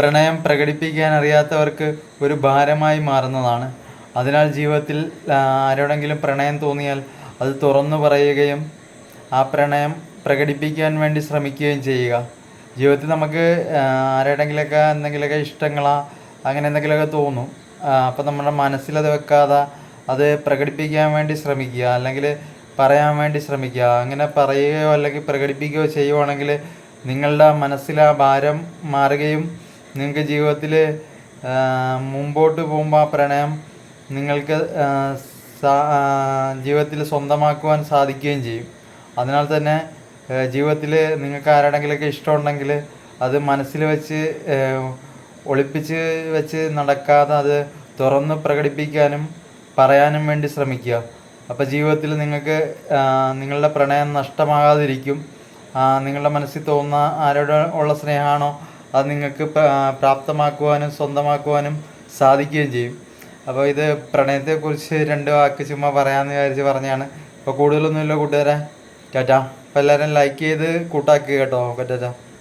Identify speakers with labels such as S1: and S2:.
S1: പ്രണയം പ്രകടിപ്പിക്കാൻ അറിയാത്തവർക്ക് ഒരു ഭാരമായി മാറുന്നതാണ്. അതിനാൽ ജീവിതത്തിൽ ആരോടെങ്കിലും പ്രണയം തോന്നിയാൽ അത് തുറന്നു പറയുകയും ആ പ്രണയം പ്രകടിപ്പിക്കാൻ വേണ്ടി ശ്രമിക്കുകയും ചെയ്യുക. ജീവിതത്തിൽ നമുക്ക് ആരോടെങ്കിലൊക്കെ എന്തെങ്കിലുമൊക്കെ ഇഷ്ടങ്ങളാ അങ്ങനെ എന്തെങ്കിലുമൊക്കെ തോന്നും. അപ്പം നമ്മുടെ മനസ്സിലത് വെക്കാതെ അത് പ്രകടിപ്പിക്കാൻ വേണ്ടി ശ്രമിക്കുക അല്ലെങ്കിൽ പറയാൻ വേണ്ടി ശ്രമിക്കുക അങ്ങനെ പറയുകയോ അല്ലെങ്കിൽ പ്രകടിപ്പിക്കുകയോ ചെയ്യുവാണെങ്കിൽ നിങ്ങളുടെ മനസ്സിലെ ഭാരം മാറുകയും നിങ്ങൾക്ക് ജീവിതത്തിൽ മുമ്പോട്ട് പോകുമ്പോൾ ആ പ്രണയം നിങ്ങൾക്ക് ജീവിതത്തിൽ സ്വന്തമാക്കുവാൻ സാധിക്കുകയും ചെയ്യും. അതിനാൽ തന്നെ ജീവിതത്തിൽ നിങ്ങൾക്ക് ആരാണെങ്കിലൊക്കെ ഇഷ്ടമുണ്ടെങ്കിൽ അത് മനസ്സിൽ വെച്ച് ഒളിപ്പിച്ച് വെച്ച് നടക്കാതെ അത് തുറന്ന് പ്രകടിപ്പിക്കാനും പറയാനും വേണ്ടി ശ്രമിക്കുക. അപ്പോൾ ജീവിതത്തിൽ നിങ്ങൾക്ക് നിങ്ങളുടെ പ്രണയം നഷ്ടമാകാതിരിക്കും. നിങ്ങളുടെ മനസ്സിൽ തോന്നുന്ന ആരോട് ഉള്ള സ്നേഹമാണോ അത് നിങ്ങൾക്ക് പ്ര- പ്രാപ്തമാക്കുവാനും സ്വന്തമാക്കുവാനും സാധിക്കുകയും ചെയ്യും. അപ്പോൾ ഇത് പ്രണയത്തെക്കുറിച്ച് രണ്ട് വാക്ക് ചുമ്മാ പറയാമെന്ന് വിചാരിച്ച് പറഞ്ഞാണ്. അപ്പോൾ കൂടുതലൊന്നുമില്ല കൂട്ടുകാരെ. ടാറ്റ. അപ്പോൾ എല്ലാവരും ലൈക്ക് ചെയ്ത് കൂട്ടാക്കുക കേട്ടോ. പറ്റാ